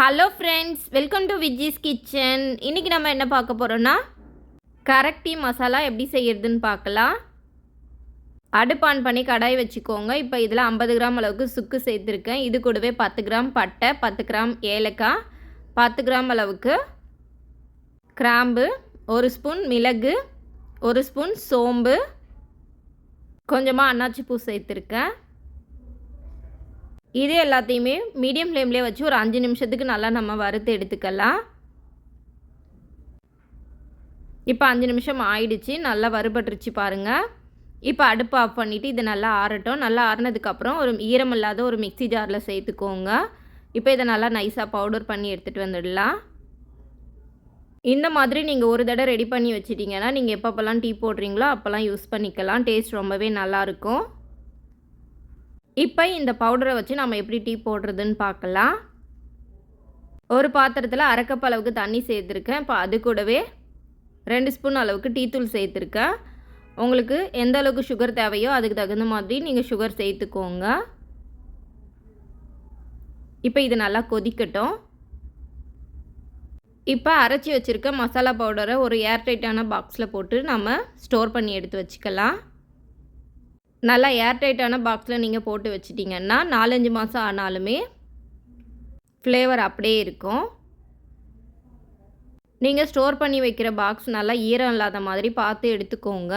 Hello friends welcome to Viji's kitchen இன்றைக்கி நம்ம என்ன பார்க்க போகிறோன்னா கரெக்டி மசாலா எப்படி செய்கிறதுன்னு பார்க்கலாம். அடுப்பு ஆன் பண்ணி கடாய் வச்சுக்கோங்க. இப்போ இதில் ஐம்பது கிராம் அளவுக்கு சுக்கு சேர்த்துருக்கேன். இது கூடவே பத்து கிராம் பட்டை பத்து கிராம் ஏலக்காய் பத்து கிராம் அளவுக்கு கிராம்பு ஒரு ஸ்பூன் மிளகு ஒரு ஸ்பூன் சோம்பு கொஞ்சமாக அன்னாச்சி பூ சேர்த்துருக்கேன். இது எல்லாத்தையுமே மீடியம் ஃப்ளேம்லேயே வச்சு ஒரு அஞ்சு நிமிஷத்துக்கு நல்லா நம்ம வறுத்து எடுத்துக்கலாம். இப்போ அஞ்சு நிமிஷம் ஆயிடுச்சு நல்லா வறுபட்டுருச்சு பாருங்கள் இப்போ அடுப்பு ஆஃப் பண்ணிவிட்டு இது நல்லா ஆறட்டும். நல்லா ஆறினதுக்கப்புறம் ஒரு ஈரம் இல்லாத ஒரு மிக்சி ஜாரில் சேர்த்துக்கோங்க. இப்போ இதை நல்லா நைஸாக பவுடர் பண்ணி எடுத்துகிட்டு வந்துடலாம். இந்த மாதிரி நீங்கள் ஒரு தடவை ரெடி பண்ணி வச்சிட்டிங்கன்னா நீங்கள் எப்பப்போல்லாம் டீ போடுறீங்களோ அப்போல்லாம் யூஸ் பண்ணிக்கலாம். டேஸ்ட் ரொம்பவே நல்லாயிருக்கும் இப்போ இந்த பவுடரை வச்சு நம்ம எப்படி டீ போடுறதுன்னு பார்க்கலாம். ஒரு பாத்திரத்தில் அரைக்கப் அளவுக்கு தண்ணி சேர்த்துருக்கேன். இப்போ அது கூடவே ரெண்டு ஸ்பூன் அளவுக்கு டீ தூள் சேர்த்துருக்கேன். உங்களுக்கு எந்த அளவுக்கு சுகர் தேவையோ அதுக்கு தகுந்த மாதிரி நீங்கள் சுகர் சேர்த்துக்கோங்க. இப்போ இது நல்லா கொதிக்கட்டும். இப்போ அரைச்சி வச்சுருக்க மசாலா பவுடரை ஒரு ஏர்டைட்டான பாக்ஸில் போட்டு நம்ம ஸ்டோர் பண்ணி எடுத்து வச்சுக்கலாம். நல்லா ஏர்டைட்டான பாக்ஸில் நீங்கள் போட்டு வச்சிட்டிங்கன்னா நாலஞ்சு மாதம் ஆனாலுமே ஃப்ளேவர் அப்படியே இருக்கும். நீங்கள் ஸ்டோர் பண்ணி வைக்கிற பாக்ஸ் நல்லா ஈரம் இல்லாத மாதிரி பார்த்து எடுத்துக்கோங்க.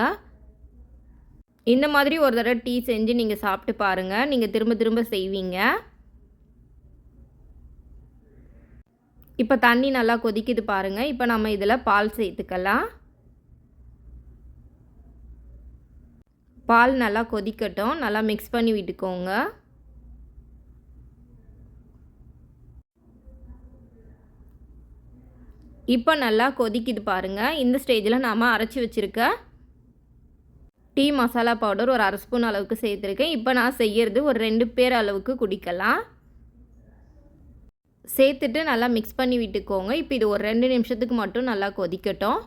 இந்த மாதிரி ஒரு தடவை டீ செஞ்சு நீங்கள் சாப்பிட்டு பாருங்கள் நீங்கள் திரும்ப திரும்ப செய்வீங்க. இப்போ தண்ணி நல்லா கொதிக்குது பாருங்கள் இப்போ நம்ம இதில் பால் சேர்த்துக்கலாம். பால் நல்லா கொதிக்கட்டும். நல்லா மிக்ஸ் பண்ணி விட்டுக்கோங்க. இப்போ நல்லா கொதிக்குது பாருங்கள் இந்த ஸ்டேஜில் நாம் அரைச்சி வச்சுருக்க டீ மசாலா பவுடர் ஒரு அரை ஸ்பூன் அளவுக்கு சேர்த்துருக்கேன். இப்போ நான் செய்கிறது ஒரு ரெண்டு பேர் அளவுக்கு குடிக்கலாம். சேர்த்துட்டு நல்லா மிக்ஸ் பண்ணி விட்டுக்கோங்க. இப்போ இது ஒரு ரெண்டு நிமிஷத்துக்கு மட்டும் நல்லா கொதிக்கட்டும்.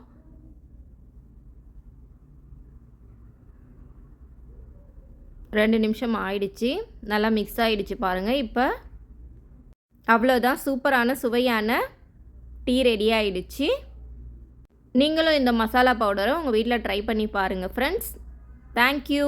ரெண்டு நிமிஷம் ஆயிடுச்சு. நல்லா மிக்ஸ் ஆகிடுச்சு பாருங்கள் இப்போ அவ்வளோதான் சூப்பரான சுவையான டீ ரெடி ஆகிடுச்சு நீங்களும் இந்த மசாலா பவுடரை உங்கள் வீட்டில் ட்ரை பண்ணி பாருங்கள் ஃப்ரெண்ட்ஸ் தேங்க்யூ